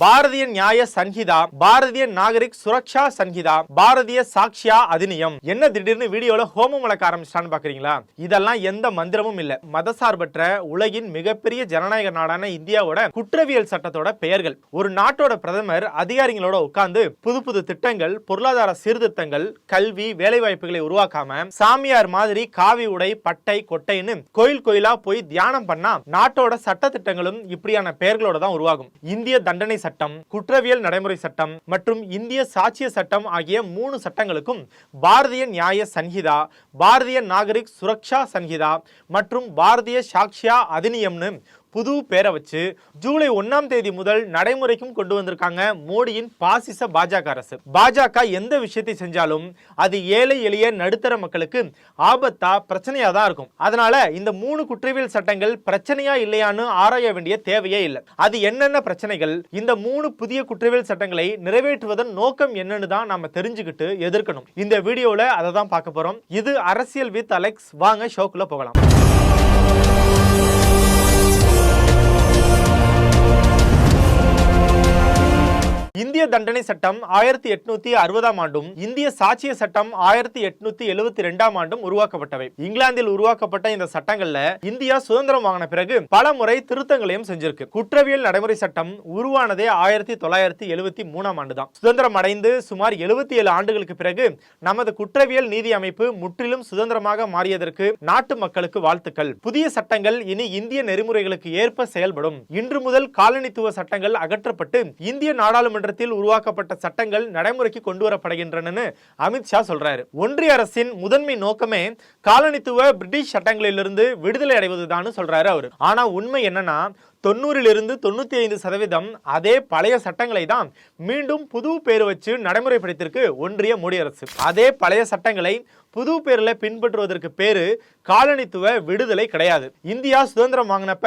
பாரதிய நியாய சன்ஹிதா பாரதிய நாகரிக் சுரக்ஷா சன்ஹிதா பாரதிய சாக்ஷியா அதிநியம். என்ன திடீர்னு வீடியோல ஹோமம் வளர்க்க ஆரம்பிச்சிட்டான்னு பாக்குறீங்களா? இதெல்லாம் எந்த மந்திரமும் இல்ல. மதசார்பற்ற உலகின் மிகப்பெரிய ஜனநாயக நாடான இந்தியாவோட குற்றவியல் சட்டத்தோட பெயர்கள். ஒரு நாட்டோட பிரதமர் அதிகாரிகளோட உட்கார்ந்து புது புது திட்டங்கள் பொருளாதார சீர்திருத்தங்கள் கல்வி வேலைவாய்ப்புகளை உருவாக்காம சாமியார் மாதிரி காவி உடை பட்டை கொட்டைன்னு கோயில் கோயிலா போய் தியானம் பண்ணா நாட்டோட சட்ட திட்டங்களும் இப்படியான பெயர்களோட தான் உருவாகும். இந்திய தண்டனை சட்டம் குற்றவியல் நடைமுறை சட்டம் மற்றும் இந்திய சாட்சிய சட்டம் ஆகிய மூணு சட்டங்களுக்கும் பாரதிய நியாய சன்ஹிதா பாரதிய நாகரிக் சுரக்ஷா சன்ஹிதா மற்றும் பாரதிய சாக்ஷியா அதிநியம்னு புது பேரை வச்சு ஜூலை ஒன்னாம் தேதி முதல் நடைமுறைக்கும் கொண்டு வந்திருக்காங்க மோடியின் பாசிச பாஜக அரசு. பாஜக எந்த விஷயத்தை செஞ்சாலும் அது ஏழை எளிய நடுத்தர மக்களுக்கு ஆபத்தா பிரச்சனையா தான் இருக்கும். அதனால இந்த மூணு குற்றவியல் சட்டங்கள் பிரச்சனையா இல்லையான்னு ஆராய வேண்டிய தேவையே இல்லை. அது என்னென்ன பிரச்சனைகள் இந்த மூணு புதிய குற்றவியல் சட்டங்களை நிறைவேற்றுவதன் நோக்கம் என்னன்னு தான் நாம தெரிஞ்சுக்கிட்டு எதிர்க்கணும். இந்த வீடியோல அதை தான் பார்க்க போறோம். இது அரசியல் வித் அலெக்ஸ். வாங்க ஷோக்குள்ள போகலாம். இந்திய தண்டனை சட்டம் ஆயிரத்தி எட்நூத்தி அறுபதாம் ஆண்டும் இந்திய சாட்சிய சட்டம் ஆயிரத்தி எட்நூத்தி எழுபத்தி ரெண்டாம் ஆண்டும் உருவாக்கப்பட்டவை. இங்கிலாந்தில் உருவாக்கப்பட்ட இந்த சட்டங்கள்ல இந்தியா சுதந்திரம் வாங்கின பிறகு பல முறை திருத்தங்களையும் செஞ்சிருக்கு. குற்றவியல் நடைமுறை சட்டம் உருவானதே ஆயிரத்தி தொள்ளாயிரத்தி எழுபத்தி மூணாம் ஆண்டு தான் சுதந்திரம் அடைந்து சுமார் எழுபத்தி ஏழு ஆண்டுகளுக்கு பிறகு நமது குற்றவியல் நீதி அமைப்பு முற்றிலும் சுதந்திரமாக மாறியதற்கு நாட்டு மக்களுக்கு வாழ்த்துக்கள். புதிய சட்டங்கள் இனி இந்திய நெறிமுறைகளுக்கு ஏற்ப செயல்படும். இன்று முதல் காலனித்துவ சட்டங்கள் அகற்றப்பட்டு இந்திய நாடாளுமன்ற நாடாளுமன்றத்தில் உருவாக்கப்பட்ட சட்டங்கள் நடைமுறைக்கு கொண்டு வரப்படுகின்றன அமித்ஷா சொல்றாரு. ஒன்றிய அரசின் முதன்மை நோக்கமே காலனித்துவ பிரிட்டிஷ் சட்டங்களிலிருந்து விடுதலை அடைவதுதான் சொல்றாரு அவர். ஆனா உண்மை என்னன்னா தொண்ணூறிலிருந்து தொண்ணூத்தி ஐந்து சதவீதம் அதே பழைய சட்டங்களை தான் மீண்டும் புது பேர் வச்சு நடைமுறைப்படுத்தியிருக்கு ஒன்றிய மோடி அரசு. அதே பழைய சட்டங்களை புது பேரில் பின்பற்றுவதற்கு பேரு காலனித்துவ விடுதலை கிடையாது. இந்தியா சுதந்திரம் வாங்கினப்ப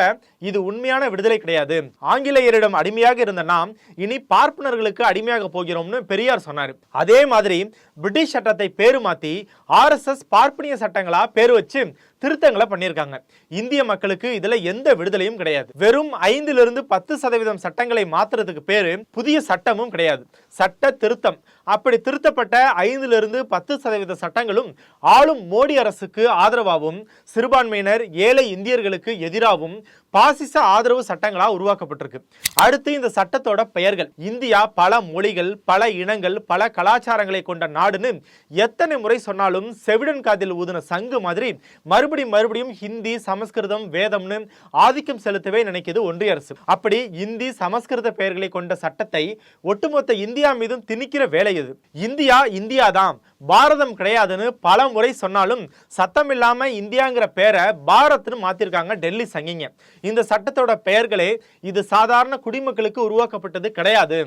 இது உண்மையான விடுதலை கிடையாது. ஆங்கிலேயரிடம் அடிமையாக இருந்த நாம் இனி பார்ப்பனர்களுக்கு அடிமையாக போகிறோம்னு பெரியார் சொன்னார். அதே மாதிரி பிரிட்டிஷ் சட்டத்தை பேரு மாத்தி ஆர்எஸ்எஸ் பார்ப்பனிய சட்டங்களா பேரு வச்சு திருத்தங்களை பண்ணியிருக்காங்க. இந்திய மக்களுக்கு இதுல எந்த விடுதலையும் கிடையாது. வெறும் ஐந்திலிருந்து பத்து சதவீதம் சட்டங்களை மாத்துறதுக்கு பேரு புதிய சட்டமும் கிடையாது. சட்ட திருத்தம். அப்படி திருத்தப்பட்ட ஐந்திலிருந்து பத்து சதவீத சட்டங்களும் ஆளும் மோடி அரசுக்கு ஆதரவாகவும் சிறுபான்மையினர் ஏழை இந்தியர்களுக்கு எதிராகவும் பாசிச ஆதரவு சட்டங்களா உருவாக்கப்பட்டிருக்கு. அடுத்து இந்த சட்டத்தோட பெயர்கள். இந்தியா பல மொழிகள் பல இனங்கள் பல கலாச்சாரங்களை கொண்ட நாடுன்னு எத்தனை முறை சொன்னாலும் செவிடன் காதில் ஊதின சங்கு மாதிரி மறுபடியும் மறுபடியும் ஹிந்தி சமஸ்கிருதம் வேதம்னு ஆதிக்கம் செலுத்தவே நினைக்கிறது ஒன்றிய அரசு. அப்படி இந்தி சமஸ்கிருத பெயர்களை கொண்ட சட்டத்தை ஒட்டுமொத்த இந்தியா மீதும் திணிக்கிற வேலை இது இந்தியா இந்தியா தான் பாரதம் கிடையாதுன்னு பல முறை சொன்னாலும் சத்தம் இல்லாமல் இந்தியாங்கிற பேரை பாரத்னு மாற்றிருக்காங்க டெல்லி சங்கிங்க. இந்த சட்டத்தோட பெயர்களே இது சாதாரண குடிமக்களுக்கு உருவாக்கப்பட்டது கிடையாது.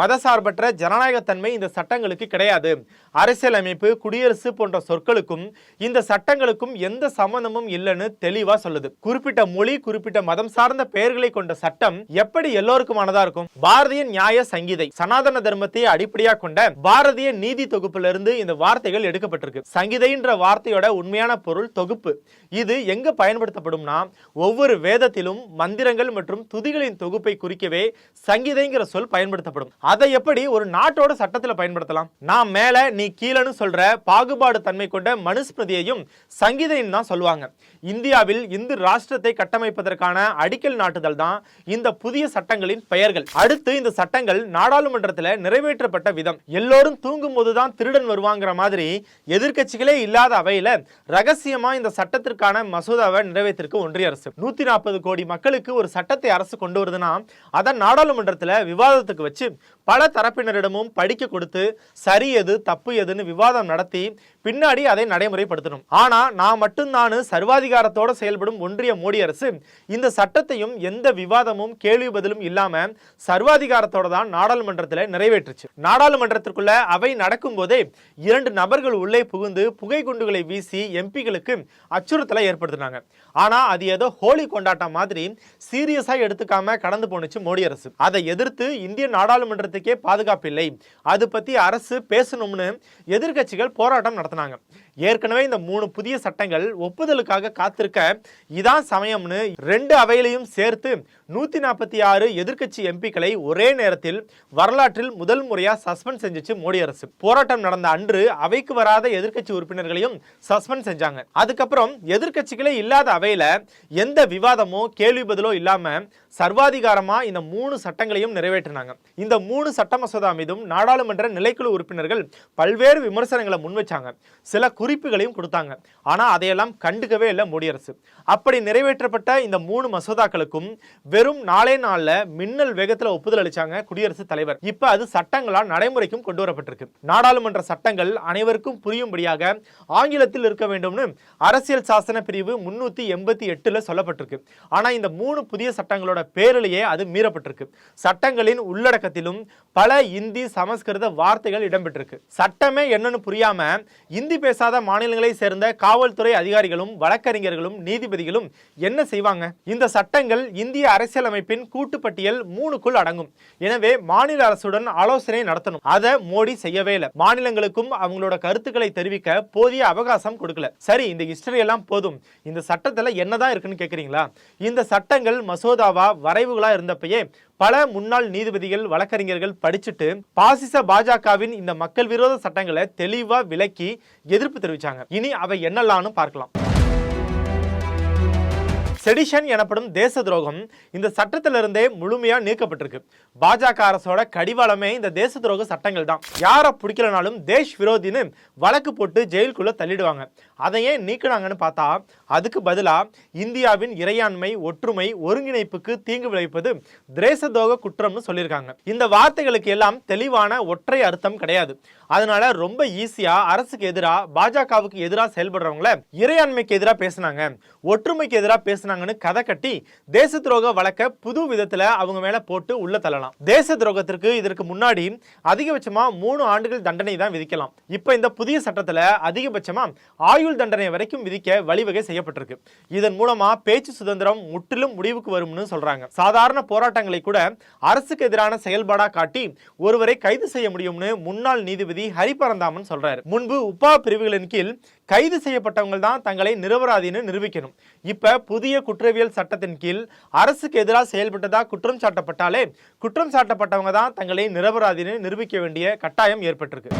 மதசார்பற்ற ஜனநாயகத்தன்மை இந்த சட்டங்களுக்கு கிடையாது. அரசியலமைப்பு குடியரசு போன்ற சொற்களுக்கும் இந்த சட்டங்களுக்கும் எந்த சம்பந்தமும் இல்லைன்னு தெளிவாக சொல்லுது. குறிப்பிட்ட மொழி குறிப்பிட்ட மதம் சார்ந்த பெயர்களை கொண்ட சட்டம் எப்படி எல்லோருக்குமானதா இருக்கும்? பாரதிய நியாய சங்கீதை சனாதன தர்மத்தை அடிப்படையாக கொண்ட பாரதிய நீதி தொகுப்பிலிருந்து இந்த வார்த்தைகள் எடுக்கப்பட்டிருக்கு. சங்கீதைன்ற வார்த்தையோட உண்மையான பொருள் தொகுப்பு. இது எங்க பயன்படுத்தப்படும்னா ஒவ்வொரு வேதத்திலும் மந்திரங்கள் மற்றும் துதிகளின் தொகுப்பை குறிக்கவே சங்கீதைங்கிற சொல் பயன்படுத்தப்படும். அதை எப்படி ஒரு நாட்டோட சட்டத்தில் பயன்படுத்தலாம்? நான் மேல நீ கீழன்னு சொல்ற பாகுபாடு தன்மை கொண்ட மனுஸ்மிருதியையும் சங்கீதைன்னு தான் சொல்லுவாங்க. இந்தியாவில் இந்து ராஷ்டிரத்தை கட்டமைப்பதற்கான அடிக்கல் நாட்டுதல் தான் இந்த புதிய சட்டங்களின் பெயர்கள். அடுத்து இந்த சட்டங்கள் நாடாளுமன்றத்தில் நிறைவேற்றப்பட்ட விதம். எல்லோரும் தூங்கும் போதுதான் திருடன் வருவாங்கிற மாதிரி எதிர்க்கட்சிகளே இல்லாத அவையில் ரகசியமா இந்த சட்டத்திற்கான மசோதாவை நிறைவேற்றிருக்கு ஒன்றிய அரசு. நூத்தி நாற்பது கோடி மக்களுக்கு ஒரு சட்டத்தை அரசு கொண்டு வருதுன்னா அதை நாடாளுமன்றத்தில் விவாதத்துக்கு வச்சு பல தரப்பினரிடமும் படிக்க கொடுத்து சரி எது தப்பு எதுன்னு விவாதம் நடத்தி பின்னாடி அதை நடைமுறைப்படுத்தணும். ஆனால் நான் மட்டும்தான் சர்வாதிகாரத்தோட செயல்படும் ஒன்றிய மோடி அரசு இந்த சட்டத்தையும் எந்த விவாதமும் கேள்வி பதிலும் இல்லாமல் சர்வாதிகாரத்தோட தான் நாடாளுமன்றத்தில் நிறைவேற்றுச்சு. நாடாளுமன்றத்திற்குள்ள அவை நடக்கும் போதே இரண்டு நபர்கள் உள்ளே புகுந்து புகை குண்டுகளை வீசி எம்பிகளுக்கு அச்சுறுத்தலை ஏற்படுத்தினாங்க. ஆனா அது ஏதோ ஹோலி கொண்டாட்டம் மாதிரி சீரியஸா எடுத்துக்காம கடந்து போனுச்சு மோடி அரசு. அதை எதிர்த்து இந்திய நாடாளுமன்றத்துக்கே பாதுகாப்பு இல்லை. அது பத்தி அரசு பேசணும்னு எதிர்க்கட்சிகள் போராட்டம் நடத்தினாங்க. ஏற்கனவே இந்த மூணு புதிய சட்டங்கள் ஒப்புதலுக்காக காத்திருக்க இதான் சமயம்னு ரெண்டு அவையிலையும் சேர்த்து நூத்தி நாற்பத்தி ஆறு எதிர்க்கட்சி எம்பிக்களை ஒரே நேரத்தில் வரலாற்றில் முதல் முறையா சஸ்பெண்ட் செஞ்சுச்சு மோடி அரசு. போராட்டம் நடந்த அன்று அவைக்கு வராத எதிர்க்கட்சி உறுப்பினர்களையும் சஸ்பெண்ட் செஞ்சாங்க. அதுக்கப்புறம் எதிர்க்கட்சிகளே இல்லாத அவையில எந்த விவாதமோ கேள்வி பதிலோ இல்லாம சர்வாதிகாரமா இந்த மூணு சட்டங்களையும் நிறைவேற்றினாங்க. இந்த மூணு சட்ட மசோதா மீதும் நாடாளுமன்ற நிலைக்குழு உறுப்பினர்கள் பல்வேறு விமர்சனங்களை முன்வச்சாங்க. சில குறிப்புகளையும் கொடுத்தாங்க. ஆனால் அதையெல்லாம் கண்டுக்கவே இல்லை மோடி அரசு. அப்படி நிறைவேற்றப்பட்ட இந்த மூணு மசோதாக்களுக்கும் வெறும் நாளே நாளில் மின்னல் வேகத்தில் ஒப்புதல் அளிச்சாங்க குடியரசுத் தலைவர். இப்போ அது சட்டங்களால் நடைமுறைக்கும் கொண்டு வரப்பட்டிருக்கு. நாடாளுமன்ற சட்டங்கள் அனைவருக்கும் புரியும்படியாக ஆங்கிலத்தில் இருக்க வேண்டும்னு அரசியல் சாசன பிரிவு முன்னூற்றி எண்பத்தி எட்டில் சொல்லப்பட்டிருக்கு. ஆனால் இந்த மூணு புதிய சட்டங்களோட பேரிலேயே அது மீறப்பட்டிருக்கு. சட்டங்களின் உள்ளடக்கத்திலும் பல இந்தி சமஸ்கிருத வார்த்தைகள் இடம்பெற்றிருக்கு. சட்டமே என்னன்னு புரியாம இந்தி பேசாத மாநிலங்களை சேர்ந்த காவல்துறை அதிகாரிகளும் வழக்கறிஞர்களும் நீதிபதிகளும் என்ன செய்வாங்க? இந்த சட்டங்கள் இந்திய அரசியலமைப்பின் கூட்டுப்பட்டியல் மூணுக்குள் அடங்கும். எனவே மாநில அரசுடன் ஆலோசனை நடத்தணும். அதை மோடி செய்யவே இல்லை. மாநிலங்களுக்கும் அவங்களோட கருத்துக்களை தெரிவிக்க போதிய அவகாசம் கொடுக்கல. சரி இந்த ஹிஸ்டரி எல்லாம் போதும். இந்த சட்டத்தில் என்னதான் இருக்குன்னு கேட்குறீங்களா இந்த சட்டங்கள் மசோதாவா வரைவுகளா இருந்தப்பயே பல முன்னாள் நீதிபதிகள் வழக்கறிஞர்கள் படிச்சுட்டு பாசிச பாஜகவின் இந்த மக்கள் விரோத சட்டங்களை தெளிவா விலக்கி எதிர்ப்பு தெரிவிச்சாங்க. இனி அவை என்னெல்லாம்னு பார்க்கலாம். செடிஷன் எனப்படும் தேச துரோகம் இந்த சட்டத்திலிருந்தே முழுமையா நீக்கப்பட்டிருக்கு. பாஜக அரசோட கடிவாளமே இந்த தேச துரோக சட்டங்கள் தான். யாரை பிடிக்கலனாலும் தேஷ் விரோதின்னு வழக்கு போட்டு ஜெயிலுக்குள்ள தள்ளிடுவாங்க. அதை ஏன் நீக்கினாங்கன்னு பார்த்தா அதுக்கு பதிலா இந்தியாவின் இறையாண்மை ஒற்றுமை ஒருங்கிணைப்புக்கு தீங்கு விளைவிப்பது தேச துரோக குற்றம்னு சொல்லியிருக்காங்க. இந்த வார்த்தைகளுக்கு எல்லாம் தெளிவான ஒற்றை அர்த்தம் கிடையாது. அதனால ரொம்ப ஈஸியா அரசுக்கு எதிராக பாஜகவுக்கு எதிராக செயல்படுறவங்கள இறையாண்மைக்கு எதிராக பேசுனாங்க. ஒற்றுமைக்கு எதிராக பேசினாங்க. பேசுனாங்கன்னு கதை கட்டி தேச துரோக வழக்க புது விதத்துல அவங்க மேல போட்டு உள்ள தள்ளலாம். தேச துரோகத்திற்கு இதற்கு முன்னாடி அதிகபட்சமா மூணு ஆண்டுகள் தண்டனை தான் விதிக்கலாம். இப்ப இந்த புதிய சட்டத்துல அதிகபட்சமா ஆயுள் தண்டனை வரைக்கும் விதிக்க வழிவகை செய்யப்பட்டிருக்கு. இதன் மூலமா பேச்சு சுதந்திரம் முற்றிலும் முடிவுக்கு வரும்னு சொல்றாங்க. சாதாரண போராட்டங்களை கூட அரசுக்கு எதிரான செயல்பாடா காட்டி ஒருவரை கைது செய்ய முடியும்னு முன்னாள் நீதிபதி ஹரிபரந்தாமன் சொல்றாரு. முன்பு உப்பா பிரிவுகளின் கீழ் கைது செய்யப்பட்டவங்க தான் தங்களை நிரபராதின்னு நிரூபிக்கணும். இப்போ புதிய குற்றவியல் சட்டத்தின் கீழ் அரசுக்கு எதிராக செயல்பட்டதாக குற்றம் சாட்டப்பட்டாலே குற்றம் சாட்டப்பட்டவங்க தான் தங்களை நிரபராதின்னு நிரூபிக்க வேண்டிய கட்டாயம் ஏற்பட்டிருக்கு.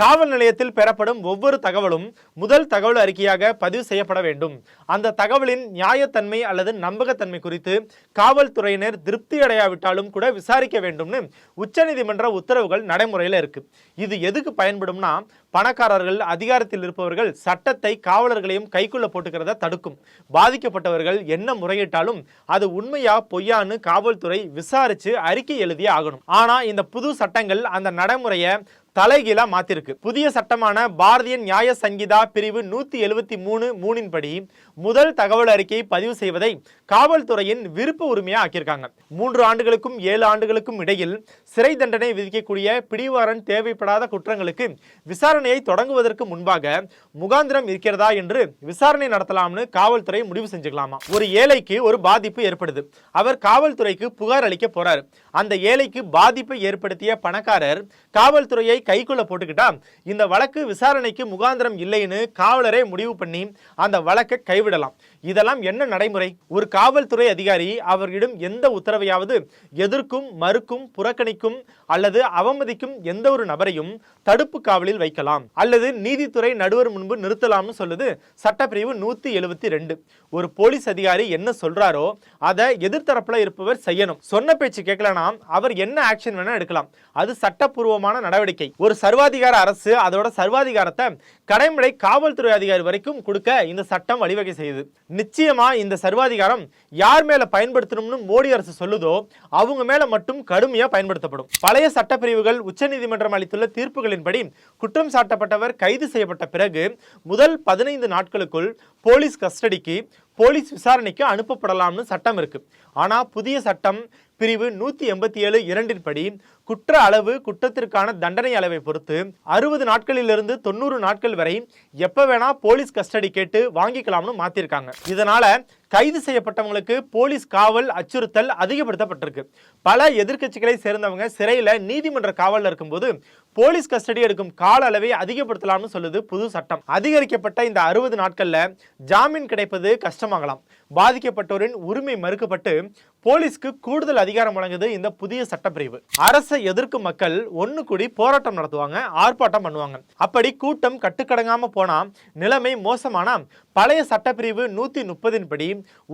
காவல் நிலையத்தில் பெறப்படும் ஒவ்வொரு தகவலும் முதல் தகவல் அறிக்கையாக பதிவு செய்யப்பட வேண்டும். அந்த தகவலின் நியாயத்தன்மை அல்லது நம்பகத்தன்மை குறித்து காவல்துறையினர் திருப்தி அடையாவிட்டாலும் கூட விசாரிக்க வேண்டும்னு உச்சநீதிமன்ற உத்தரவுகள் நடைமுறையில் இருக்கு. இது எதுக்கு பயன்படும்னா பணக்காரர்கள் அதிகாரத்தில் இருப்பவர்கள் சட்டத்தை காவலர்களையும் கைக்குள்ள போட்டுக்கிறத தடுக்கும். பாதிக்கப்பட்டவர்கள் என்ன முறையிட்டாலும் அது உண்மையா பொய்யான்னு காவல்துறை விசாரிச்சு அறிக்கை எழுதியே ஆகணும். ஆனா இந்த புது சட்டங்கள் அந்த நடைமுறையை தலைகீழா மாத்திருக்கு. புதிய சட்டமான பாரதிய நியாய சங்கீதா பிரிவு நூத்தி எழுபத்தி மூணு மூணின் படி முதல் தகவல் அறிக்கையை பதிவு செய்வதை காவல்துறையின் விருப்ப உரிமையா ஆக்கியிருக்காங்க. மூன்று ஆண்டுகளுக்கும் ஏழு ஆண்டுகளுக்கும் இடையில் சிறை தண்டனை விதிக்கக்கூடிய பிடிவாரன் தேவைப்படாத குற்றங்களுக்கு விசாரணையை தொடங்குவதற்கு முன்பாக முகாந்திரம் இருக்கிறதா என்று விசாரணை நடத்தலாம்னு காவல்துறை முடிவு செஞ்சுக்கலாமா? ஒரு ஏழைக்கு ஒரு பாதிப்பு ஏற்படுது. அவர் காவல்துறைக்கு புகார் அளிக்க போறார். அந்த ஏழைக்கு பாதிப்பை ஏற்படுத்திய பணக்காரர் காவல்துறையை கைக்குள்ள போட்டுக்கிட்டா இந்த வழக்கு விசாரணைக்கு முகாந்திரம் இல்லைன்னு காவலரே முடிவு பண்ணி அந்த வழக்கை கைவிடலாம். இதெல்லாம் என்ன நடைமுறை? ஒரு காவல்துறை அதிகாரி அவர்களிடம் எந்த உத்தரவையாவது எதிர்க்கும் மறுக்கும் புறக்கணிக்கும் அல்லது அவமதிக்கும் எந்த ஒரு நபரையும் தடுப்பு காவலில் வைக்கலாம். அல்லது நீதித்துறை நடுவர் முன்பு நிறுத்தலாம்னு சொல்லுது சட்டப்பிரிவு நூத்தி எழுபத்தி ரெண்டு. ஒரு போலீஸ் அதிகாரி என்ன சொல்றாரோ அதை எதிர்த்தரப்புல இருப்பவர் செய்யணும். சொன்ன பேச்சு கேட்கலனா அவர் என்ன ஆக்ஷன் வேணா எடுக்கலாம். அது சட்டப்பூர்வமான நடவடிக்கை. ஒரு சர்வாதிகார அரசு அதோட சர்வாதிகாரத்தை கடைமுறை காவல்துறை அதிகாரி வரைக்கும் கொடுக்க இந்த சட்டம் வழிவகை செய்யுது. நிச்சயமா இந்த சர்வாதிகாரம் யார் மேல பயன்படுத்தணும்னு மோடி அரசு சொல்லுதோ அவங்க மேல மட்டும் கடுமையா பயன்படுத்தப்படும். பழைய சட்டப்பிரிவுகள் உச்சநீதிமன்றம் அளித்துள்ள தீர்ப்புகளின்படி குற்றம் சாட்டப்பட்டவர் கைது செய்யப்பட்ட பிறகு முதல் பதினைந்து நாட்களுக்குள் போலீஸ் கஸ்டடிக்கு போலீஸ் விசாரணைக்கு அனுப்பப்படலாம்னு சட்டம் இருக்குது ஆனால் புதிய சட்டம் பிரிவு நூற்றி எண்பத்தி ஏழு இரண்டின்படி குற்ற அளவு குற்றத்திற்கான தண்டனை அளவை பொறுத்து அறுபது நாட்களிலிருந்து தொண்ணூறு நாட்கள் வரை எப்போ வேணால் போலீஸ் கஸ்டடி கேட்டு வாங்கிக்கலாம்னு மாற்றிருக்காங்க இதனால் கைது செய்யப்பட்டவங்களுக்கு போலீஸ் காவல் அச்சுறுத்தல் அதிகப்படுத்தப்பட்டிருக்கு. பல எதிர்க்கட்சிகளை சேர்ந்தவங்க சிறையில் நீதிமன்ற காவலில் இருக்கும்போது போலீஸ் கஸ்டடி எடுக்கும் கால அளவை அதிகப்படுத்தலாம்னு சொல்லுது புது சட்டம். அதிகரிக்கப்பட்ட இந்த அறுபது நாட்கள்ல ஜாமீன் கிடைப்பது கஷ்டமாகலாம். பாதிக்கப்பட்டோரின் உரிமை மறுக்கப்பட்டு போலீஸ்க்கு கூடுதல் அதிகாரம் வழங்குது இந்த புதிய சட்டப்பிரிவு. அரசை எதிர்க்கும் மக்கள் ஒன்று கூடி போராட்டம் நடத்துவாங்க ஆர்ப்பாட்டம் பண்ணுவாங்க. அப்படி கூட்டம் கட்டுக்கடங்காம போனா நிலைமை மோசமானா பழைய சட்டப்பிரிவு நூத்தி முப்பதின் படி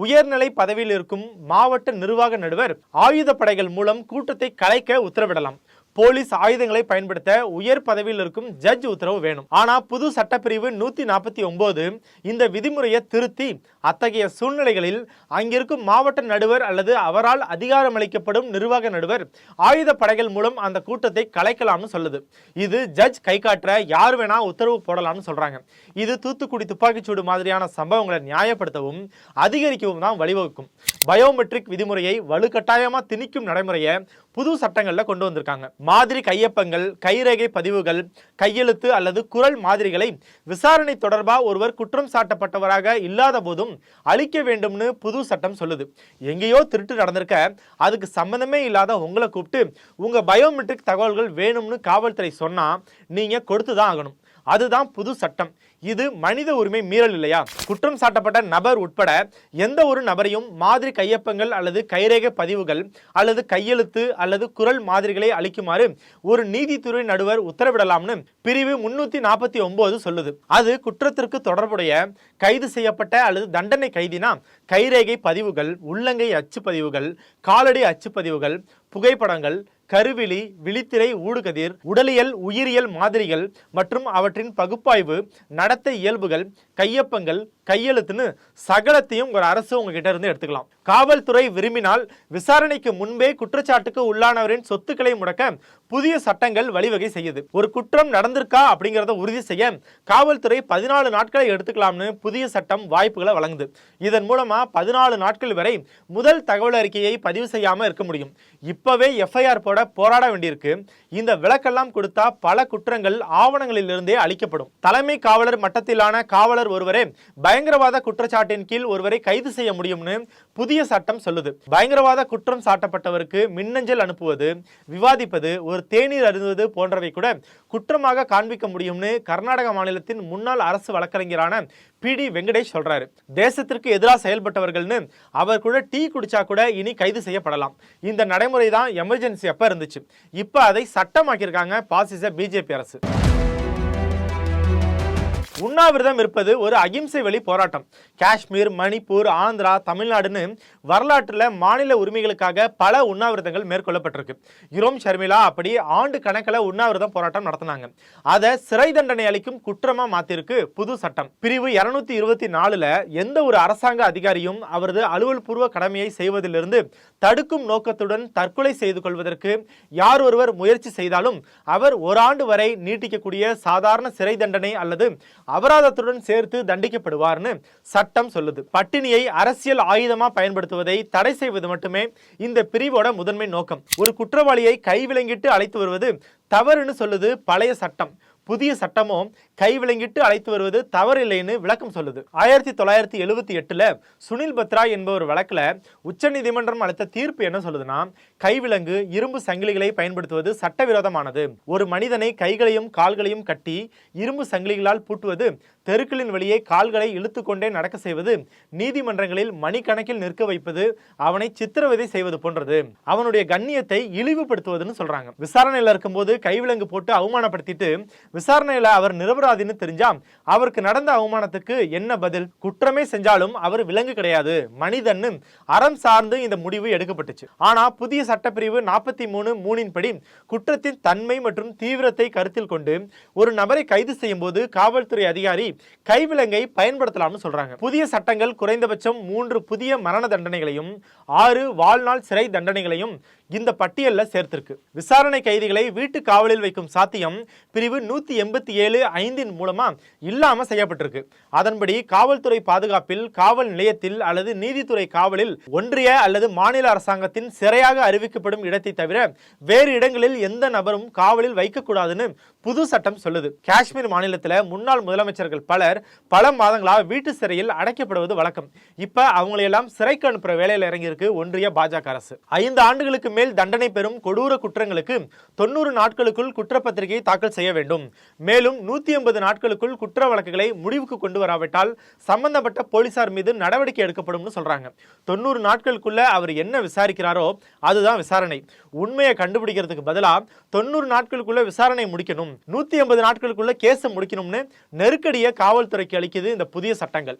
உயர்நிலை பதவியில் இருக்கும் மாவட்ட நிர்வாக நடுவர் ஆயுதப்படைகள் மூலம் கூட்டத்தை கலைக்க உத்தரவிடலாம். போலீஸ் ஆயுதங்களை பயன்படுத்த உயர் பதவியில் இருக்கும் ஜட்ஜ் உத்தரவு வேணும். ஆனா புது சட்டப்பிரிவு நூத்தி நாற்பத்தி ஒன்பது இந்த விதிமுறையை திருத்தி அத்தகைய சூழ்நிலைகளில் அங்கிருக்கும் மாவட்ட நடுவர் அல்லது அவரால் அதிகாரமளிக்கப்படும் நிர்வாக நடுவர் ஆயுத படைகள் மூலம் அந்த கூட்டத்தை கலைக்கலாம்னு சொல்லுது. இது ஜட்ஜ் கை காட்டுற யார் வேணா உத்தரவு போடலாம்னு சொல்றாங்க. இது தூத்துக்குடி துப்பாக்கிச்சூடு மாதிரியான சம்பவங்களை நியாயப்படுத்தவும் அதிகரிக்கவும் தான் வழிவகுக்கும். பயோமெட்ரிக் விதிமுறையை வலுக்கட்டாயமா திணிக்கும் நடைமுறையை புது சட்டங்களில் கொண்டு வந்திருக்காங்க. மாதிரி கையொப்பங்கள் கைரேகை பதிவுகள் கையெழுத்து அல்லது குரல் மாதிரிகளை விசாரணை தொடர்பாக ஒருவர் குற்றம் சாட்டப்பட்டவராக இல்லாத போதும் அளிக்க வேண்டும்னு புது சட்டம் சொல்லுது. எங்கேயோ திருட்டு நடந்திருக்க அதுக்கு சம்பந்தமே இல்லாத உங்களை கூப்பிட்டு உங்கள் பயோமெட்ரிக் தகவல்கள் வேணும்னு காவல்துறை சொன்னால் நீங்கள் கொடுத்து தான் ஆகணும். அதுதான் புது சட்டம். இது மனித உரிமை மீறல் இல்லையா? குற்றம் சாட்டப்பட்ட நபர் உட்பட எந்த ஒரு நபரையும் மாதிரி கையொப்பங்கள் அல்லது கைரேகை பதிவுகள் அல்லது கையெழுத்து அல்லது குரல் மாதிரிகளை அளிக்குமாறு ஒரு நீதித்துறை நடுவர் உத்தரவிடலாம்னு பிரிவு முன்னூத்தி நாற்பத்தி ஒன்பது சொல்லுது. அது குற்றத்திற்கு தொடர்புடைய கைது செய்யப்பட்ட அல்லது தண்டனை கைதினா கைரேகை பதிவுகள் உள்ளங்கை அச்சுப்பதிவுகள் காலடி அச்சுப்பதிவுகள் புகைப்படங்கள் கருவிழி விழித்திரை ஊடுகதிர் உடலியல் உயிரியல் மாதிரிகள் மற்றும் அவற்றின் பகுப்பாய்வு நடத்தை இயல்புகள் கையொப்பங்கள் கையெழுத்துன்னு சகலத்தையும் ஒரு அரசு உங்ககிட்ட இருந்து எடுத்துக்கலாம். காவல்துறை விரும்பினால் விசாரணைக்கு முன்பே குற்றச்சாட்டுக்கு உள்ளானவரின் சொத்துக்களை முடக்க புதிய சட்டங்கள் வழிவகை செய்யுது. ஒரு குற்றம் நடந்திருக்கா அப்படிங்கிறத உறுதி செய்ய காவல்துறை பதினாலு நாட்களை எடுத்துக்கலாம்னு புதிய சட்டம் வாய்ப்புகளை வழங்குது. இதன் மூலமா பதினாலு நாட்கள் வரை முதல் தகவல் அறிக்கையை பதிவு செய்யாம இருக்க முடியும். இப்பவே எஃப்ஐஆர் போட போராட வேண்டியிருக்கு. இந்த விளக்கெல்லாம் கொடுத்தா பல குற்றங்கள் ஆவணங்களிலிருந்தே அளிக்கப்படும். தலைமை காவலர் மட்டத்திலான காவலர் ஒருவரே பயங்கரவாத குற்றச்சாட்டின் கீழ் ஒருவரை கைது செய்ய முடியும்னு புதிய சட்டம் சொல்லுது. பயங்கரவாத குற்றம் சாட்டப்பட்டவருக்கு மின்னஞ்சல் அனுப்புவது விவாதிப்பது ஒரு தேநீர் அருந்துவது போன்றவை கூட குற்றமாக காண்பிக்க முடியும்னு கர்நாடக மாநிலத்தின் முன்னாள் அரசு வழக்கறிஞரான பி டி வெங்கடேஷ் சொல்றாரு. தேசத்திற்கு எதிராக செயல்பட்டவர்கள்னு அவர் கூட டீ குடிச்சா கூட இனி கைது செய்யப்படலாம். இந்த நடைமுறை தான் எமர்ஜென்சி அப்ப இருந்துச்சு. இப்ப அதை சட்டமாக்கியிருக்காங்க பாசிச பிஜேபி அரசு. உண்ணாவிரதம் இருப்பது ஒரு அகிம்சை வழி போராட்டம். காஷ்மீர் மணிப்பூர் ஆந்திரா தமிழ்நாடுன்னு வரலாற்றில் மாநில உரிமைகளுக்காக பல உண்ணாவிரதங்கள் மேற்கொள்ளப்பட்டிருக்கு. யுரோம் ஷர்மிளா அப்படி ஆண்டு கணக்கில் உண்ணாவிரதம் போராட்டம் நடத்தினாங்க. அதை சிறை தண்டனை அளிக்கும் குற்றமாக மாத்திருக்கு புது சட்டம். பிரிவு இருநூத்தி இருபத்தி நாலுல எந்த ஒரு அரசாங்க அதிகாரியும் அவரது அலுவல் பூர்வ கடமையை செய்வதிலிருந்து தடுக்கும் நோக்கத்துடன் தற்கொலை செய்து கொள்வதற்கு யார் ஒருவர் முயற்சி செய்தாலும் அவர் ஒரு ஆண்டு வரை நீட்டிக்கக்கூடிய சாதாரண சிறை தண்டனை அல்லது அபராதத்துடன் சேர்த்து தண்டிக்கப்படுவார்னு சட்டம் சொல்லுது. பட்டினியை அரசியல் ஆயுதமாக பயன்படுத்துவதை தடை செய்வது மட்டுமே இந்த பிரிவோட முதன்மை நோக்கம். ஒரு குற்றவாளியை கைவிலங்கிட்டு அழைத்து வருவது தவறுன்னு சொல்லுது பழைய சட்டம். புதிய சட்டமும் கைவிளங்கிட்டு அழைத்து வருவது தவறில்லைன்னு விளக்கம் சொல்லுது. ஆயிரத்தி தொள்ளாயிரத்தி எழுபத்தி எட்டில் சுனில் பத்ரா என்பவர் வழக்கில் உச்சநீதிமன்றம் அளித்த தீர்ப்பு என்ன சொல்லுதுன்னா கைவிலங்கு இரும்பு சங்கிலிகளை பயன்படுத்துவது சட்டவிரோதமானது. ஒரு மனிதனை கைகளையும் கால்களையும் கட்டி இரும்பு சங்கிலிகளால் பூட்டுவது தெருக்களின் வழியே கால்களை இழுத்துக்கொண்டே நடக்க செய்வது நீதிமன்றங்களில் மணிக்கணக்கில் நிற்க வைப்பது அவனை சித்திரவதை செய்வது போன்றது. அவனுடைய கண்ணியத்தை இழிவுபடுத்துவதுன்னு சொல்றாங்க. விசாரணையில இருக்கும்போது கைவிலங்கு போட்டு அவமானப்படுத்திட்டு விசாரணையில அவர் நிரபராதின்னு தெரிஞ்சா அவருக்கு நடந்த அவமானத்துக்கு என்ன பதில்? குற்றமே செஞ்சாலும் அவர் விலங்கு கிடையாது. மனிதன்னு அறம் சார்ந்து இந்த முடிவு எடுக்கப்பட்டுச்சு. ஆனா புதிய சட்டப்பிரிவு நாற்பத்தி மூணு மூணின் படி குற்றத்தின் தன்மை மற்றும் தீவிரத்தை கருத்தில் கொண்டு ஒரு நபரை கைது செய்யும் போது காவல்துறை அதிகாரி கைவிலங்கை பயன்படுத்தலாம்னு சொல்றாங்க. புதிய சட்டங்கள் குறைந்தபட்சம் மூன்று புதிய மரண தண்டனைகளையும் ஆறு வாழ்நாள் சிறை தண்டனைகளையும் இந்த பட்டியலில் சேர்த்திருக்கு. விசாரணை கைதிகளை வீட்டு காவலில் வைக்கும் சாத்தியம் பிரிவு நூத்தி எண்பத்தி ஏழு ஐந்தின் மூலமா இல்லாம செய்யப்பட்டிருக்கு. அதன்படி காவல்துறை பாதுகாப்பில் காவல் நிலையத்தில் அல்லது நீதித்துறை காவலில் ஒன்றிய அல்லது மாநில அரசாங்கத்தின் சிறையாக அறிவிக்கப்படும் இடத்தை தவிர வேறு இடங்களில் எந்த நபரும் காவலில் வைக்கக்கூடாதுன்னு புது சட்டம் சொல்லுது. காஷ்மீர் மாநிலத்தில் முன்னாள் முதலமைச்சர்கள் பலர் பல மாதங்களாக வீட்டு சிறையில் அடைக்கப்படுவது வழக்கம். இப்ப அவங்களையெல்லாம் சிறைக்கு அனுப்புற வேலையில் இறங்கியிருக்கு ஒன்றிய பாஜக அரசு. ஐந்து ஆண்டுகளுக்கு மேல் தண்டனை பெறும் கொடூர குற்றங்களுக்கு தொண்ணூறு நாட்களுக்குள் குற்றப்பத்திரிகை தாக்கல் செய்ய வேண்டும். மேலும் நூத்தி ஐம்பது நாட்களுக்குள் குற்ற வழக்குகளை முடிவுக்கு கொண்டு வராவிட்டால் சம்பந்தப்பட்ட போலீசார் மீது நடவடிக்கை எடுக்கப்படும்னு சொல்றாங்க. தொண்ணூறு நாட்களுக்குள்ள அவர் என்ன விசாரிக்கிறாரோ அதுதான் விசாரணை. உண்மையை கண்டுபிடிக்கிறதுக்கு பதிலாக தொண்ணூறு நாட்களுக்குள்ள விசாரணை முடிக்கணும். நூத்தி ஐம்பது நாட்களுக்குள்ள கேஸை முடிக்கணும்னு நெருக்கடியை காவல்துறைக்கு அளிக்குது இந்த புதிய சட்டங்கள்.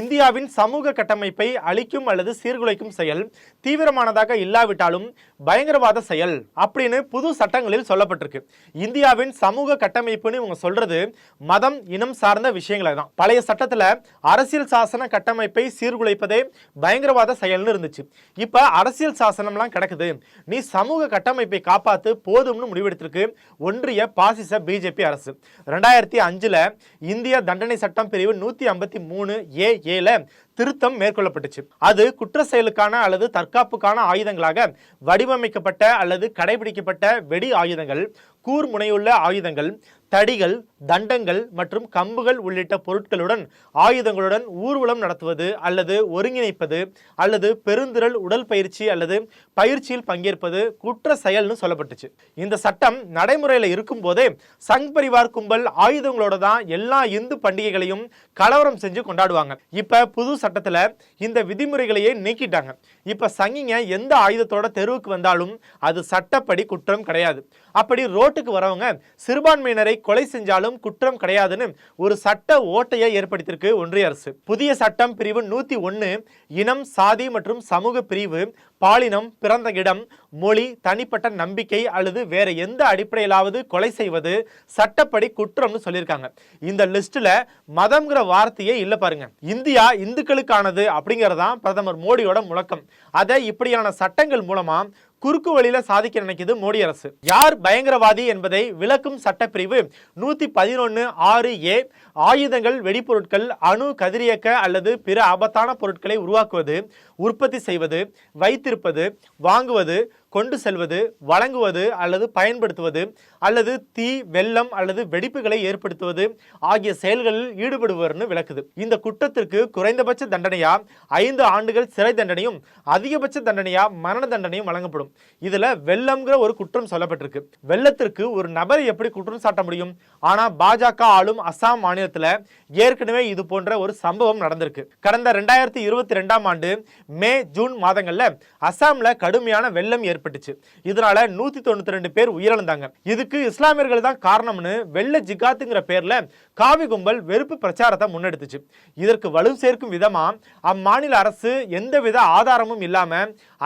இந்தியாவின் சமூக கட்டமைப்பை அழிக்கும் அல்லது சீர்குலைக்கும் செயல் தீவிரமானதாக இல்லாவிட்டாலும் பயங்கரவாத செயல் அப்படின்னு புது சட்டங்களில் சொல்லப்பட்டிருக்கு. இந்தியாவின் சமூக கட்டமைப்புன்னு இவங்க சொல்றது மதம் இனம் சார்ந்த விஷயங்களை தான். பழைய சட்டத்தில் அரசியல் சாசன கட்டமைப்பை சீர்குலைப்பதே பயங்கரவாத செயல்னு இருந்துச்சு. இப்போ அரசியல் சாசனம்லாம் கிடக்குது. நீ சமூக கட்டமைப்பை காப்பாத்து போதும்னு முடிவெடுத்திருக்கு ஒன்றிய பாசிச பிஜேபி அரசு. ரெண்டாயிரத்தி அஞ்சில் இந்திய தண்டனை சட்டம் பிரிவு நூற்றி ஐம்பத்தி மூணு ஏ ஏல திருத்தம் மேற்கொள்ளப்பட்டுச்சு. அது குற்ற செயலுக்கான அல்லது தற்காப்புக்கான ஆயுதங்களாக வடிவமைக்கப்பட்ட அல்லது கடைபிடிக்கப்பட்ட வெடி ஆயுதங்கள் கூர்முனையுள்ள ஆயுதங்கள் தடிகள் தண்டங்கள் மற்றும் கம்புகள் உள்ளிட்ட பொருட்களுடன் ஆயுதங்களுடன் ஊர்வலம் நடத்துவது அல்லது ஒருங்கிணைப்பது அல்லது பெருந்திரள் உடல் பயிற்சி அல்லது பயிற்சியில் பங்கேற்பது குற்ற செயல்னு சொல்லப்பட்டுச்சு. இந்த சட்டம் நடைமுறையில் இருக்கும் போதே சங் பரிவார் கும்பல் ஆயுதங்களோட தான் எல்லா இந்து பண்டிகைகளையும் கலவரம் செஞ்சு கொண்டாடுவாங்க. இப்போ புது சட்டத்தில் இந்த விதிமுறைகளையே நீக்கிட்டாங்க. இப்போ சங்கிங்க எந்த ஆயுதத்தோட தெருவுக்கு வந்தாலும் அது சட்டப்படி குற்றம் கிடையாது. அப்படி நாட்டுக்கு வரவங்க சிறுபான்மையினரை கொலை செஞ்சாலும் குற்றம் கிடையாதுன்னு ஒரு சட்ட ஓட்டையை ஏற்படுத்தியிருக்கு ஒன்றிய அரசு. புதிய சட்டம் பிரிவு நூத்தி ஒன்னு இனம் சாதி மற்றும் சமூக பிரிவு பாலினம் பிறந்த இடம் மொழி தனிப்பட்ட நம்பிக்கை அல்லது வேற எந்த அடிப்படையிலாவது கொலை செய்வது சட்டப்படி குற்றம்னு சொல்லியிருக்காங்க. இந்த லிஸ்ட்ல மதம்ங்கிற வார்த்தையே இல்ல பாருங்க. இந்தியா இந்துக்களுக்கானது அப்படிங்கறதான் பிரதமர் மோடியோட முழக்கம். அதை இப்படியான சட்டங்கள் மூலமா குறுக்கு வழியில் சாதிக்க நினைக்கிறது மோடி அரசு. யார் பயங்கரவாதி என்பதை விளக்கும் சட்டப்பிரிவு நூத்தி பதினொன்று ஆறு ஏ ஆயுதங்கள் வெடிப்பொருட்கள் அணு கதிரியக்க அல்லது பிற ஆபத்தான பொருட்களை உருவாக்குவது உற்பத்தி செய்வது வைத்திருப்பது வாங்குவது கொண்டு செல்வது வழங்குவது அல்லது பயன்படுத்துவது அல்லது தீ வெள்ளம் அல்லது வெடிப்புகளை ஏற்படுத்துவது ஆகிய செயல்களில் ஈடுபடுவர்னு விளக்குது. இந்த குற்றத்திற்கு குறைந்தபட்ச தண்டனையா ஐந்து ஆண்டுகள் சிறை தண்டனையும் அதிகபட்ச தண்டனையா மரண தண்டனையும் வழங்கப்படும். இதுல வெள்ளம்ங்கிற ஒரு குற்றம் சொல்லப்பட்டிருக்கு. வெள்ளத்திற்கு ஒரு நபரை எப்படி குற்றம் சாட்ட முடியும்? ஆனா பாஜக ஆளும் அசாம் மாநிலத்தில் ஏற்கனவே இது போன்ற ஒரு சம்பவம் நடந்திருக்கு. கடந்த ரெண்டாயிரத்தி இருபத்தி ரெண்டாம் ஆண்டு மே ஜூன் மாதங்கள்ல அசாம்ல கடுமையான வெள்ளம் ஏற்பட்டுச்சு. இதனால நூத்தி தொண்ணூத்தி ரெண்டு பேர் உயிரிழந்தாங்க. இதுக்கு இஸ்லாமியர்கள் தான் காரணம்னு வெள்ள ஜிகாத்துங்கிற பேர்ல காவி கும்பல் வெறுப்பு பிரச்சாரத்தை முன்னெடுத்துச்சு. இதற்கு வலு சேர்க்கும் விதமா அம்மாநில அரசு எந்தவித ஆதாரமும் இல்லாம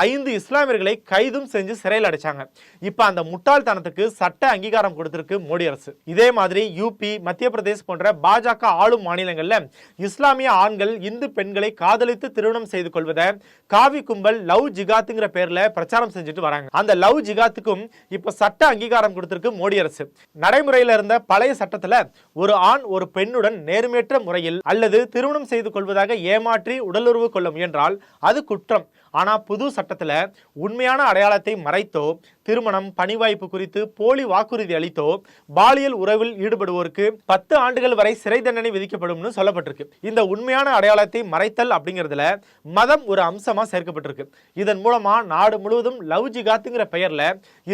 ஐந்து இஸ்லாமியர்களை கைதும் செஞ்சு சிறையில் அடைச்சாங்க. இப்ப அந்த முட்டாள்தனத்துக்கு சட்ட அங்கீகாரம் கொடுத்திருக்கு மோடி அரசு. இதே மாதிரி யூபி மத்திய பிரதேஷ் போன்ற பாஜக ஆளும் மாநிலங்கள்ல இஸ்லாமிய ஆண்கள் இந்து பெண்களை காதலித்து திருமணம் செய்து கொள்வதை காவி கும்பல் லவ் ஜிகாத்துங்கிற பேர்ல பிரச்சாரம் செஞ்சுட்டு வராங்க. அந்த லவ் ஜிகாத்துக்கும் இப்போ சட்ட அங்கீகாரம் கொடுத்திருக்கு மோடி அரசு. நடைமுறையில் இருந்த பழைய சட்டத்தில் ஒரு ஆண் ஒரு பெண்ணுடன் நேர்மையற்ற முறையில் அல்லது திருமணம் செய்து கொள்வதாக ஏமாற்றி உடலுறவு கொள்ள முயன்றால் அது குற்றம். ஆனால் புது சட்டத்தில் உண்மையான அடையாளத்தை மறைத்தோ திருமணம் பணிவாய்ப்பு குறித்து போலி வாக்குறுதி அளித்தோ பாலியல் உறவில் ஈடுபடுவோருக்கு பத்து ஆண்டுகள் வரை சிறை தண்டனை விதிக்கப்படும்னு சொல்லப்பட்டிருக்கு. இந்த உண்மையான அடையாளத்தை மறைத்தல் அப்படிங்கிறதுல மதம் ஒரு அம்சமாக சேர்க்கப்பட்டிருக்கு. இதன் மூலமாக நாடு முழுவதும் லவ் ஜிகாத்துங்கிற பெயரில்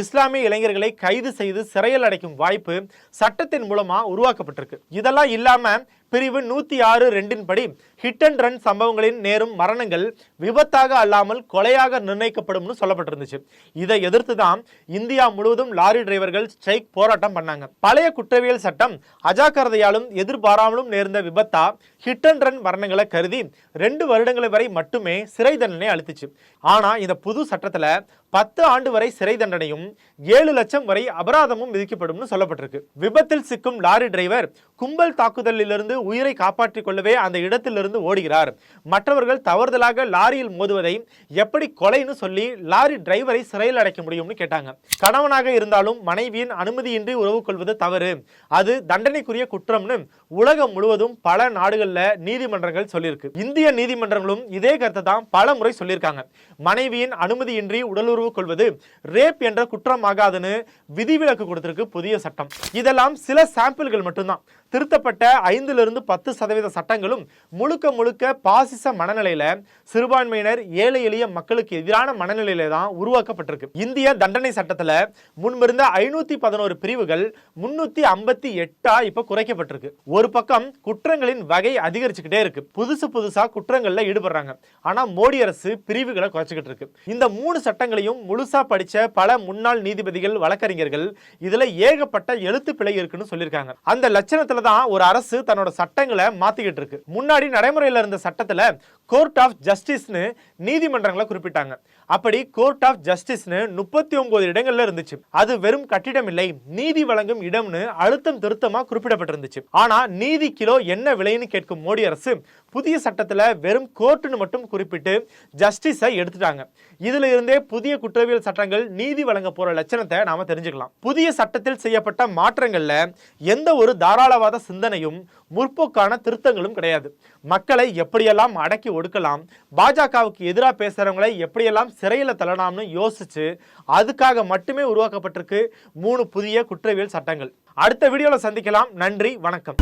இஸ்லாமிய இளைஞர்களை கைது செய்து சிறையில் அடைக்கும் வாய்ப்பு சட்டத்தின் மூலமாக உருவாக்கப்பட்டிருக்கு. இதெல்லாம் இல்லாமல் பிரிவு நூத்தி ஆறு ரெண்டின் படி ஹிட் அண்ட் ரன் சம்பவங்களின் நேரும் மரணங்கள் விபத்தாக அல்லாமல் கொலையாக நிர்ணயிக்கப்படும்னு சொல்லப்பட்டிருந்துச்சு. இதை எதிர்த்து தான் தான் இந்தியா முழுவதும் லாரி டிரைவர்கள் ஸ்ட்ரைக் போராட்டம் பண்ணாங்க. பழைய குற்றவியல் சட்டம் அஜாக்கிரதையாலும் எதிர்பாராமலும் நேர்ந்த விபத்தா ஹிட் அண்ட் ரன் மரணங்களை கருதி ரெண்டு வருடங்கள் வரை மட்டுமே சிறை தண்டனை அளித்துச்சு. ஆனா இந்த புது சட்டத்துல பத்து ஆண்டு வரை சிறை தண்டனையும் ஏழு லட்சம் வரை அபராதமும் விதிக்கப்படும்னு சொல்லப்பட்டிருக்கு. விபத்தில் சிக்கும் லாரி டிரைவர் கும்பல் தாக்குதலிலிருந்து உயிரை காப்பாற்றிக் கொள்ளவே அந்த இடத்திலிருந்து ஓடுகிறார். மற்றவர்கள் தவறுதலாக லாரியில் மோதுவதை எப்படி கொலைன்னு சொல்லி லாரி டிரைவரை சிறையில் அடைக்க முடியும்னு கேட்டாங்க. கணவனாக இருந்தாலும் மனைவியின் அனுமதியின்றி உறவு கொள்வது தவறு. அது தண்டனைக்குரிய குற்றம்னு உலகம் முழுவதும் பல நாடுகளில் நீதிமன்றங்கள் சொல்லியிருக்கு. இந்திய நீதிமன்றங்களும் இதே கருத்தை தான் பல முறை சொல்லியிருக்காங்க. மனைவியின் அனுமதியின்றி உடலுறவு கொள்வது ரேப் என்ற குற்றம் ஆகாதுன்னு விதிவிலக்கு கொடுத்திருக்கு புதிய சட்டம். இதெல்லாம் சில சாம்பிள்கள் மட்டும்தான். திருத்தப்பட்ட ஐந்திலிருந்து பத்து சதவீத சட்டங்களும் முழுக்க முழுக்க பாசிச மனநிலையில சிறுபான்மையினர் ஏழை எளிய மக்களுக்கு எதிரான மனநிலையில தான் உருவாக்கப்பட்டிருக்கு. இந்திய தண்டனை சட்டத்துல முன்பிருந்த ஐநூத்தி பதினோரு பிரிவுகள் முன்னூத்தி ஐம்பத்தி எட்டா இப்ப குறைக்கப்பட்டிருக்கு. ஒரு பக்கம் குற்றங்களின் வகை அதிகரிச்சுக்கிட்டே இருக்கு. புதுசு புதுசா குற்றங்கள்ல ஈடுபடுறாங்க. ஆனா மோடி அரசு பிரிவுகளை குறைச்சிக்கிட்டு இருக்கு. இந்த மூணு சட்டங்களையும் முழுசா படித்த பல முன்னாள் நீதிபதிகள் வழக்கறிஞர்கள் இதில் ஏகப்பட்ட எழுத்து பிழை இருக்குன்னு சொல்லியிருக்காங்க. அந்த லட்சணத்தில் தான் ஒரு அரசு தன்னோட சட்டங்களை மாத்திக்கிட்டு இருக்கு. முன்னாடி நடைமுறையில் இருந்த சட்டத்தில் கோர்ட் ஆஃப் ஜஸ்டிஸ்னு நீதிமன்றங்களை குறிப்பிட்டாங்க. அப்படி கோர்ட் ஆஃப் ஜஸ்டிஸ்னு முப்பத்தி ஒன்பது இடங்கள்ல இருந்துச்சு. அது வெறும் கட்டிடம் இல்லை நீதி வழங்கும் இடம்னு அழுத்தம் திருத்தமா குறிப்பிடப்பட்டிருந்துச்சு. ஆனா நீதி கிலோ என்ன விலைன்னு கேட்கும் மோடி அரசு புதிய சட்டத்தில் வெறும் கோர்ட்டுன்னு மட்டும் குறிப்பிட்டு ஜஸ்டிஸை எடுத்துட்டாங்க. இதுல இருந்தே புதிய குற்றவியல் சட்டங்கள் நீதி வழங்க போகிற லட்சணத்தை நாம் தெரிஞ்சுக்கலாம். புதிய சட்டத்தில் செய்யப்பட்ட மாற்றங்களில் எந்த ஒரு தாராளவாத சிந்தனையும் முற்போக்கான திருத்தங்களும் கிடையாது. மக்களை எப்படியெல்லாம் அடக்கி ஒடுக்கலாம் பாஜகவுக்கு எதிராக பேசுகிறவங்களை எப்படியெல்லாம் சிறையில் தள்ளலாம்னு யோசிச்சு அதுக்காக மட்டுமே உருவாக்கப்பட்டிருக்கு மூணு புதிய குற்றவியல் சட்டங்கள். அடுத்த வீடியோவில் சந்திக்கலாம். நன்றி வணக்கம்.